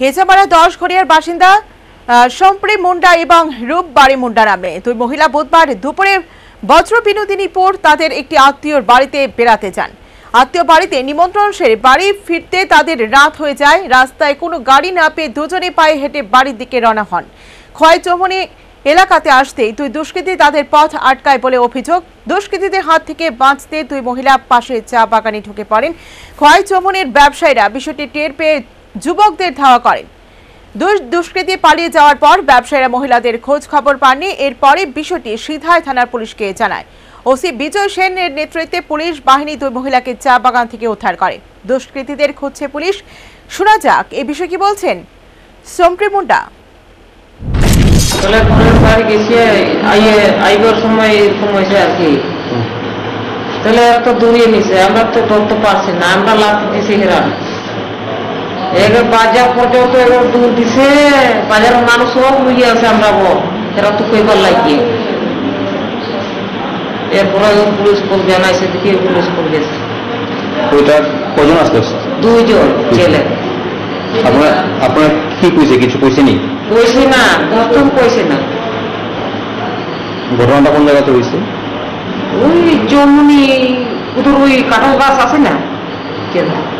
হেজামারা দশ ঘড়িয়ার বাসিন্দা সম্প্রী মুন্ডা এবং রূপবাড়ি মুন্ডা নামে। দুই মহিলা বুধবার দুপুরে বজ্র বিনোদিনীপুর তাদের একটি আত্মীয়র বাড়িতে বেড়াতে যান। আত্মীয় বাড়িতে নিমন্ত্রণ সেরে বাড়ি ফিরতে তাদের রাত হয়ে যায়। রাস্তায় কোনো গাড়ি না পেয়ে দুজনে পায়ে হেঁটে বাড়ির দিকে রওনা হন। ক্ষয় চমনে এলাকাতে আসতেই দুই দুষ্কৃতী তাদের পথ আটকায় বলে অভিযোগ। দুষ্কৃতীদের হাত থেকে বাঁচতে দুই মহিলা পাশে চা বাগানে ঢুকে পড়েন। ক্ষয় চমনের ব্যবসায়ীরা বিষয়টি টের পেয়ে যুবকদের ধাওয়া করেন। দুষ দুষ্কৃতী পালিয়ে যাওয়ার পর ব্যবসায়ীরা মহিলাদের খোঁজ খবর পাননি। এরপরে বিষয়টি সিধাই থানার পুলিশকে জানায়। ওসি বিজয় সেনের নেতৃত্বে পুলিশ বাহিনী দুই মহিলাকে চা বাগান থেকে উদ্ধার করে। দুষ্কৃতীদের খুঁজছে পুলিশ। শোনা যাক এ বিষয়ে কি বলছেন সোমপ্রি মুন্ডা। গেছে সময় আর কি। তাহলে এত দূরিয়ে নিছে আমরা তো ধরতে পারছি না আমরা লাভ দিছি হেরা এবার বাজার পর্যন্ত এবার দূর দিছে। বাজারের মানুষ সব লুইয়ে আছে আমরা বল। এরা তো কইবার লাগিয়ে। এরপরে পুলিশ কল জানাইছে দেখি পুলিশ কল গেছে। ওইটা কজন দুইজন ছেলে। আপনার আপনার কি কইছে? কিছু কইছে নি? কইছে না প্রথম কইছে না। ঘটনাটা কোন জায়গাতে হয়েছে ওই জমনি ওদের ওই কাঁঠাল গাছ আছে না? কেন?